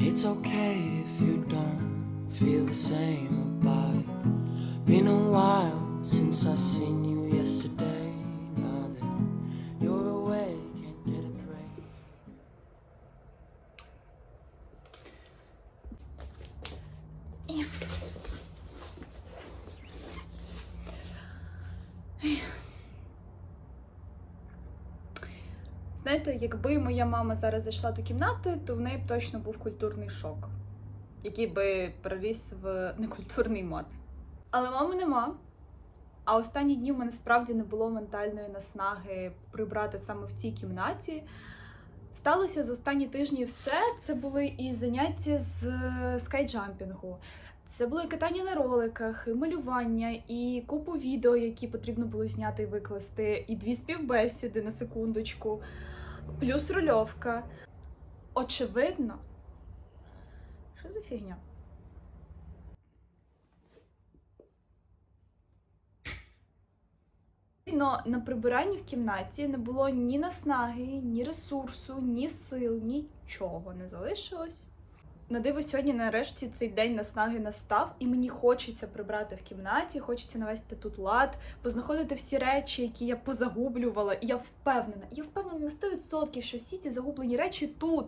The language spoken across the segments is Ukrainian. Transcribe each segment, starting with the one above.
It's okay if you don't feel the same about it. Been a while since I seen you yesterday. Якби моя мама зараз зайшла до кімнати, то в неї б точно був культурний шок, який би переріс в некультурний мат. Але мами нема. А останні дні в мене справді не було ментальної наснаги прибрати саме в цій кімнаті. Сталося за останні тижні все. Це були і заняття з е, скайджампінгу, це було і катання на роликах, і малювання, і купу відео, які потрібно було зняти і викласти, і дві співбесіди на секундочку, плюс рольовка. Очевидно. Що за фігня? Но на прибиранні в кімнаті не було ні наснаги, ні ресурсу, ні сил, нічого не залишилось. На диво сьогодні нарешті цей день наснаги настав, і мені хочеться прибрати в кімнаті, хочеться навести тут лад, познаходити всі речі, які я позагублювала. І я впевнена, я впевнена на 100%, що всі ці загублені речі тут,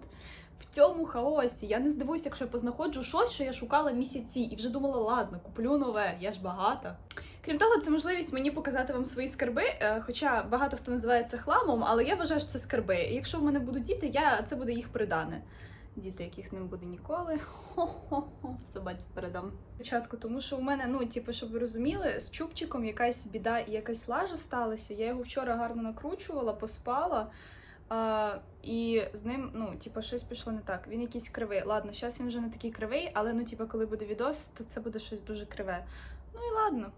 в цьому хаосі. Я не здивуюся, якщо я познаходжу щось, що я шукала місяці, і вже думала, ладно, куплю нове, я ж багата. Крім того, це можливість мені показати вам свої скарби. е, Хоча багато хто називає це хламом, але я вважаю, що це скарби. І якщо в мене будуть діти, я це буде їх придане. Діти, яких не буде ніколи. Хо-хо-хо, собаці передам. Спочатку, тому що у мене, ну, типу, щоб ви розуміли, з чубчиком якась біда і якась лажа сталася. Я його вчора гарно накручувала, поспала. А, і з ним, ну, типу, щось пішло не так. Він якийсь кривий. Ладно, зараз він вже не такий кривий, але ну, типу, коли буде відос, то це буде щось дуже криве. Ну і ладно.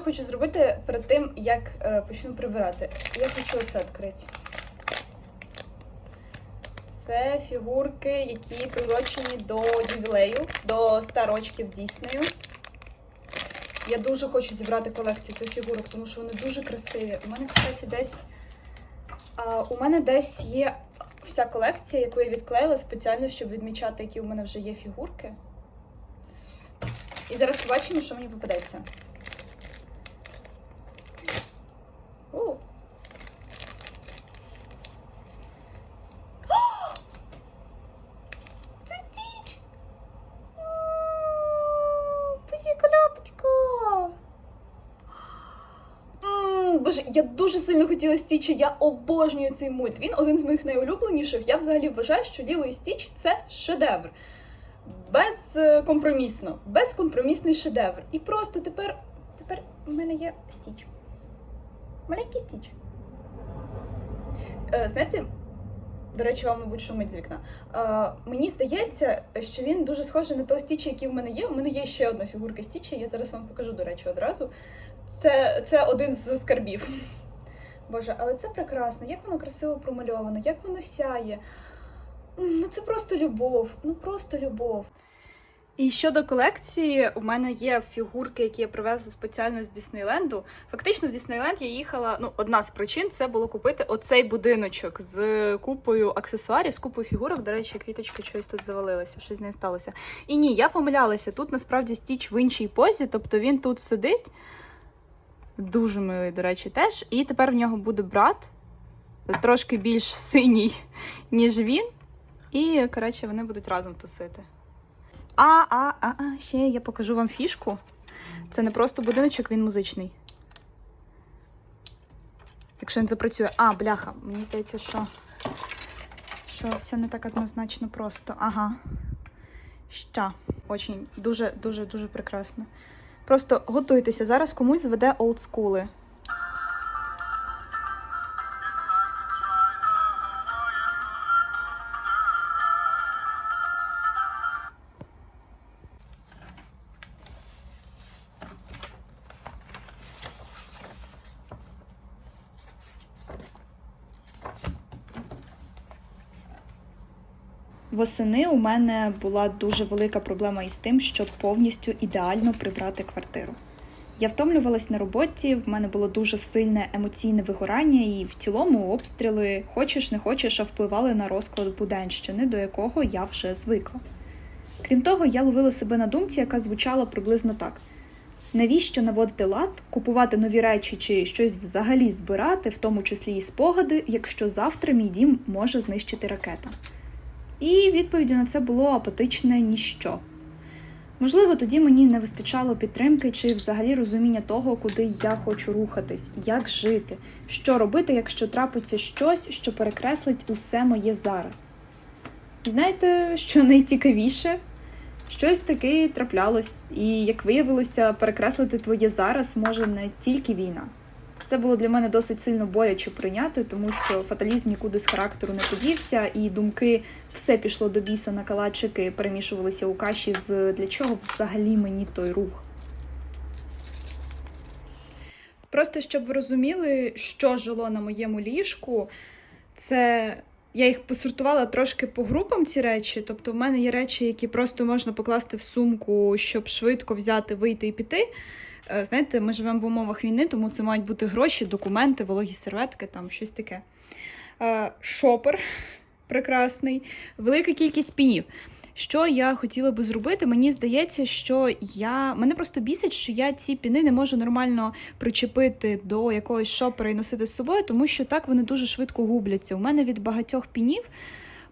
Що хочу зробити перед тим, як е, почну прибирати. Я хочу оце відкрити. Це фігурки, які приурочені до ювілею, до 100 років Діснею. Я дуже хочу зібрати колекцію цих фігурок, тому що вони дуже красиві. У мене, кстати, десь. А, у мене десь є вся колекція, яку я відклеїла спеціально, щоб відмічати, які у мене вже є фігурки. І зараз побачимо, що мені попадеться. Це стіч! Я дуже сильно хотіла Стіча, я обожнюю цей мульт. Він один з моїх найулюбленіших. Я взагалі вважаю, що Ліло і Стіч це шедевр. Безкомпромісно, безкомпромісний шедевр. І просто тепер, тепер в мене є Стіч. Маленький Стіч. Е, знаєте, до речі, вам, мабуть, шумить з вікна. Е, мені здається, що він дуже схожий на того стіча, який в мене є. У мене є ще одна фігурка стіча, я зараз вам покажу, до речі, одразу. Це, це один з скарбів. Боже, але це прекрасно, як воно красиво промальовано, як воно сяє. Ну це просто любов, ну просто любов. І щодо колекції, у мене є фігурки, які я привезла спеціально з Діснейленду. Фактично, в Діснейленд я їхала. Ну, одна з причин це було купити оцей будиночок з купою аксесуарів, з купою фігурок. До речі, квіточки щось тут завалилося, щось з нею сталося. І ні, я помилялася. Тут насправді стіч в іншій позі, тобто він тут сидить. Дуже милий, до речі, теж. І тепер в нього буде брат, трошки більш синій, ніж він. І, коротше, вони будуть разом тусити. А, а, а, а, ще я покажу вам фішку. Це не просто будиночок, він музичний. Якщо він запрацює. А, бляха, мені здається, що, що все не так однозначно просто. Ага. Ща. Очень, дуже, дуже, дуже прекрасно. Просто готуйтеся, зараз комусь зведе олдскули. Восени у мене була дуже велика проблема із тим, щоб повністю ідеально прибрати квартиру. Я втомлювалась на роботі, в мене було дуже сильне емоційне вигорання, і в цілому обстріли, хочеш не хочеш, а впливали на розклад буденщини, до якого я вже звикла. Крім того, я ловила себе на думці, яка звучала приблизно так: навіщо наводити лад, купувати нові речі чи щось взагалі збирати, в тому числі і спогади, якщо завтра мій дім може знищити ракета? І відповіддю на це було апатичне ніщо. Можливо, тоді мені не вистачало підтримки чи взагалі розуміння того, куди я хочу рухатись, як жити, що робити, якщо трапиться щось, що перекреслить усе моє зараз. Знаєте, що найцікавіше? Щось таке траплялось, і, як виявилося, перекреслити твоє зараз може не тільки війна. Це було для мене досить сильно боляче прийняти, тому що фаталізм нікуди з характеру не подівся, і думки все пішло до біса на калачики, перемішувалися у каші з для чого взагалі мені той рух. Просто щоб ви розуміли, що жило на моєму ліжку, це я їх посортувала трошки по групам ці речі. Тобто, в мене є речі, які просто можна покласти в сумку, щоб швидко взяти, вийти і піти. Е, Знаєте, ми живемо в умовах війни, тому це мають бути гроші, документи, вологі серветки, там щось таке. Е, Шопер прекрасний, велика кількість пінів. Що я хотіла би зробити? Мені здається, що я мене просто бісить, що я ці піни не можу нормально причепити до якогось шопера і носити з собою, тому що так вони дуже швидко губляться. У мене від багатьох пінів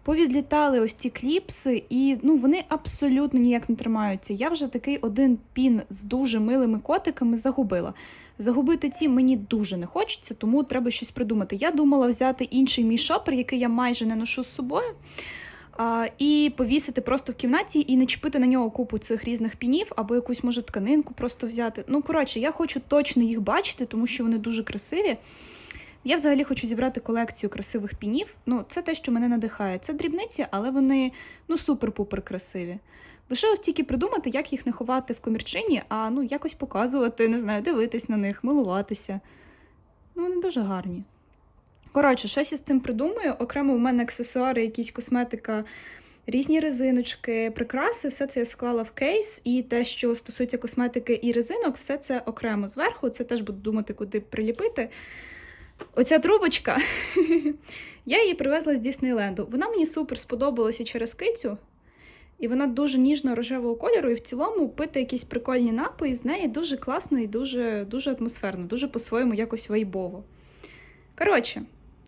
повідлітали ось ці кліпси, і ну вони абсолютно ніяк не тримаються. Я вже такий один пін з дуже милими котиками загубила. Загубити ці мені дуже не хочеться, тому треба щось придумати. Я думала взяти інший мій шопер, який я майже не ношу з собою. І повісити просто в кімнаті і не чіпити на нього купу цих різних пінів, або якусь може тканинку просто взяти. Ну, коротше, я хочу точно їх бачити, тому що вони дуже красиві. Я взагалі хочу зібрати колекцію красивих пінів. Ну, це те, що мене надихає. Це дрібниці, але вони ну супер-пупер красиві. Лише ось тільки придумати, як їх не ховати в комірчині, а ну якось показувати, не знаю, дивитись на них, милуватися. Ну, вони дуже гарні. Коротше, щось із цим придумаю. Окремо у мене аксесуари, якісь косметика, різні резиночки, прикраси, все це я склала в кейс. І те, що стосується косметики і резинок, все це окремо зверху. Це теж буду думати, куди приліпити. Оця трубочка, я її привезла з Діснейленду. Вона мені супер сподобалася через кицю. І вона дуже ніжно-рожевого кольору, і в цілому пити якісь прикольні напої з неї дуже класно і дуже, дуже атмосферно, дуже по-своєму якось вайбово. Коротше,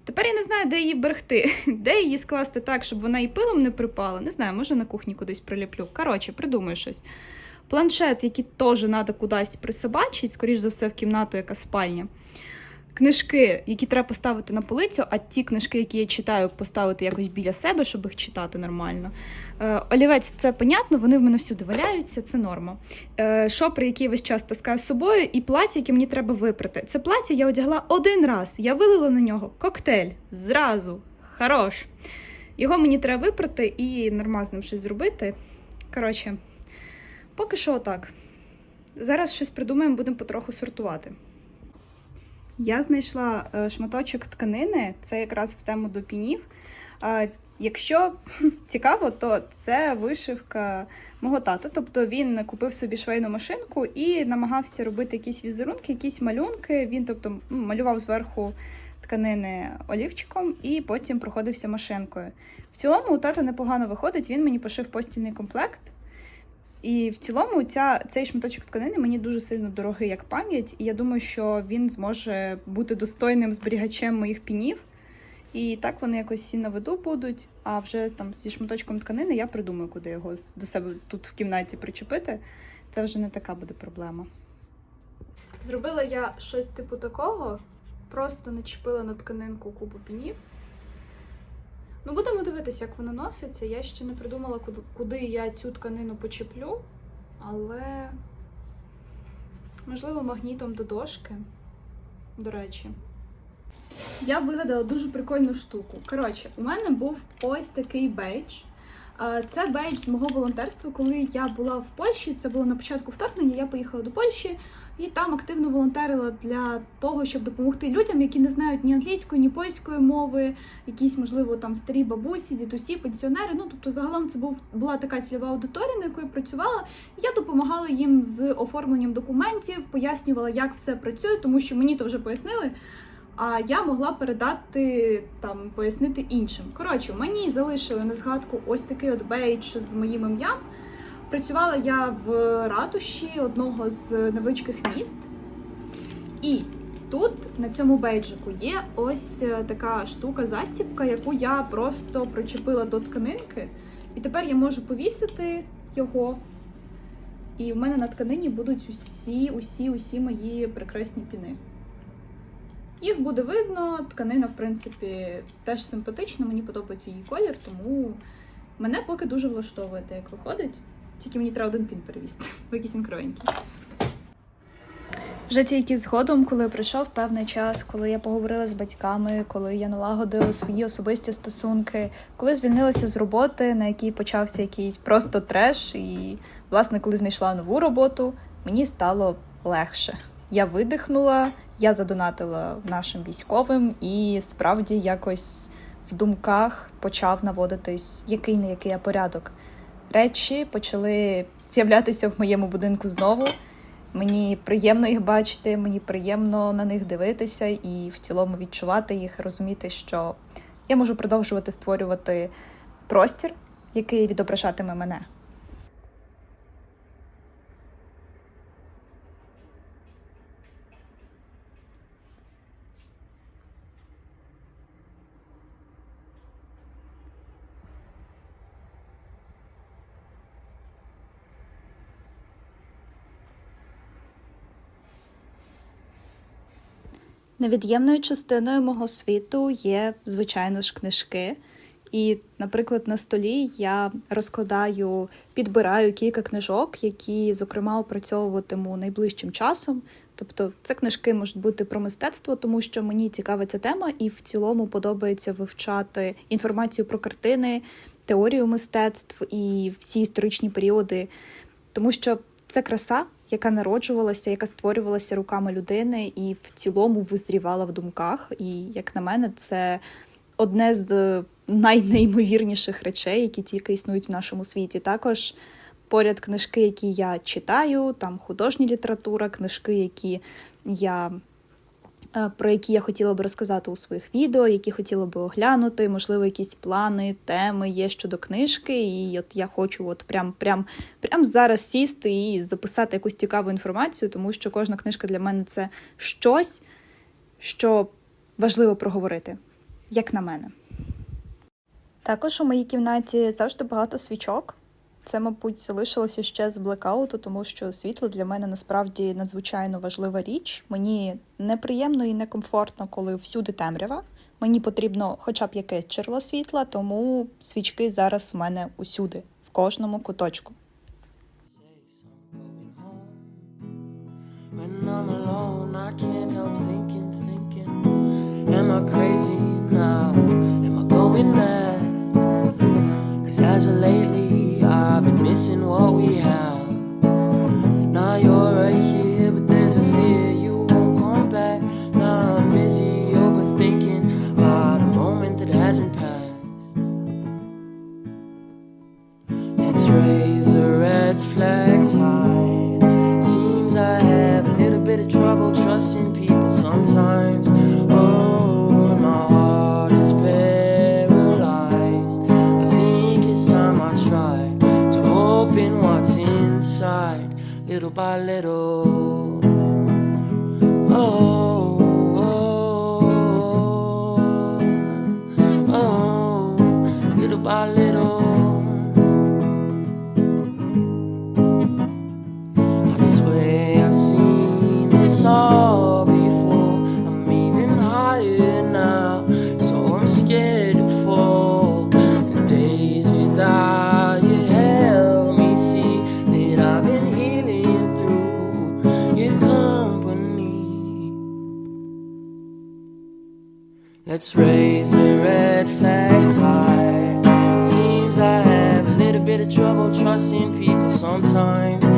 тепер я не знаю, де її берегти, де її скласти так, щоб вона і пилом не припала. Не знаю, може на кухні кудись приліплю. Коротше, придумаю щось. Планшет, який теж треба кудись присобачити, скоріш за все, в кімнату, яка спальня. Книжки, які треба поставити на полицю, а ті книжки, які я читаю, поставити якось біля себе, щоб їх читати нормально. Е, олівець, це понятно, вони в мене всюди валяються, це норма. Е, шопер, який весь час таскаю з собою, і плаття, яке мені треба випрати. Це плаття я одягла один раз. Я вилила на нього коктейль зразу. Хорош. Його мені треба випрати і нормально з ним щось зробити. Коротше, поки що отак. Зараз щось придумаємо, будемо потроху сортувати. Я знайшла е, шматочок тканини, це якраз в тему до пінів. Якщо цікаво, то це вишивка мого тата. Тобто він купив собі швейну машинку і намагався робити якісь візерунки, якісь малюнки. Він тобто малював зверху тканини олівчиком і потім проходився машинкою. В цілому у тата непогано виходить. Він мені пошив постільний комплект. І в цілому ця, цей шматочок тканини мені дуже сильно дорогий як пам'ять, і я думаю, що він зможе бути достойним зберігачем моїх пінів. І так вони якось всі на виду будуть. А вже там зі шматочком тканини я придумаю, куди його до себе тут в кімнаті причепити. Це вже не така буде проблема. Зробила я щось типу такого, просто начепила на тканинку купу пінів. Ну, будемо дивитися, як воно носиться. Я ще не придумала, куди, я цю тканину почеплю, але можливо магнітом до дошки. До речі. Я вигадала дуже прикольну штуку. Коротше, у мене був ось такий бейдж. Це бейдж з мого волонтерства, коли я була в Польщі. Це було на початку вторгнення. Я поїхала до Польщі і там активно волонтерила для того, щоб допомогти людям, які не знають ні англійської, ні польської мови, якісь, можливо, там старі бабусі, дідусі, пенсіонери. Ну тобто, загалом це був була така цільова аудиторія, на якої працювала. Я допомагала їм з оформленням документів, пояснювала, як все працює, тому що мені то вже пояснили. А я могла передати там, пояснити іншим. Коротше, мені залишили на згадку ось такий от бейдж з моїм ім'ям. Працювала я в ратуші одного з невеличких міст. І тут на цьому бейджику є ось е, така штука, застібка, яку я просто причепила до тканинки. І тепер я можу повісити його. І в мене на тканині будуть усі, усі, усі мої прекрасні піни. Їх буде видно, тканина, в принципі, теж симпатична, мені подобається її колір, тому мене поки дуже влаштовує те, як виходить. Тільки мені треба один пін перевісти, бо якийсь він кривенький. Вже тільки згодом, коли пройшов певний час, коли я поговорила з батьками, коли я налагодила свої особисті стосунки, коли звільнилася з роботи, на якій почався якийсь просто треш, і, власне, коли знайшла нову роботу, мені стало легше. Я видихнула, я задонатила нашим військовим, і справді якось в думках почав наводитись який не який а порядок. Речі почали з'являтися в моєму будинку знову. Мені приємно їх бачити, мені приємно на них дивитися і в цілому відчувати їх, розуміти, що я можу продовжувати створювати простір, який відображатиме мене. Невід'ємною частиною мого світу є, звичайно ж, книжки. І, наприклад, на столі я розкладаю, підбираю кілька книжок, які, зокрема, опрацьовуватиму найближчим часом. Тобто, це книжки можуть бути про мистецтво, тому що мені цікава ця тема, і в цілому подобається вивчати інформацію про картини, теорію мистецтв і всі історичні періоди, тому що це краса, яка народжувалася, яка створювалася руками людини і в цілому визрівала в думках. І, як на мене, це одне з найнеймовірніших речей, які тільки існують в нашому світі. Також поряд книжки, які я читаю, там художня література, книжки, які я. Е, Про які я хотіла би розказати у своїх відео, які хотіла би оглянути, можливо, якісь плани, теми є щодо книжки. І от я хочу от прям, прям, прям зараз сісти і записати якусь цікаву інформацію, тому що кожна книжка для мене це щось, що важливо проговорити, як на мене. Також у моїй кімнаті завжди багато свічок. Це, мабуть, залишилося ще з блекауту, тому що світло для мене насправді надзвичайно важлива річ. Мені неприємно і некомфортно, коли всюди темрява. Мені потрібно хоча б якесь джерело світла, тому свічки зараз в мене усюди, в кожному куточку. As of lately, missing what we have. Little by little. Oh, Let's raise the red flags high. Seems I have a little bit of trouble trusting people sometimes.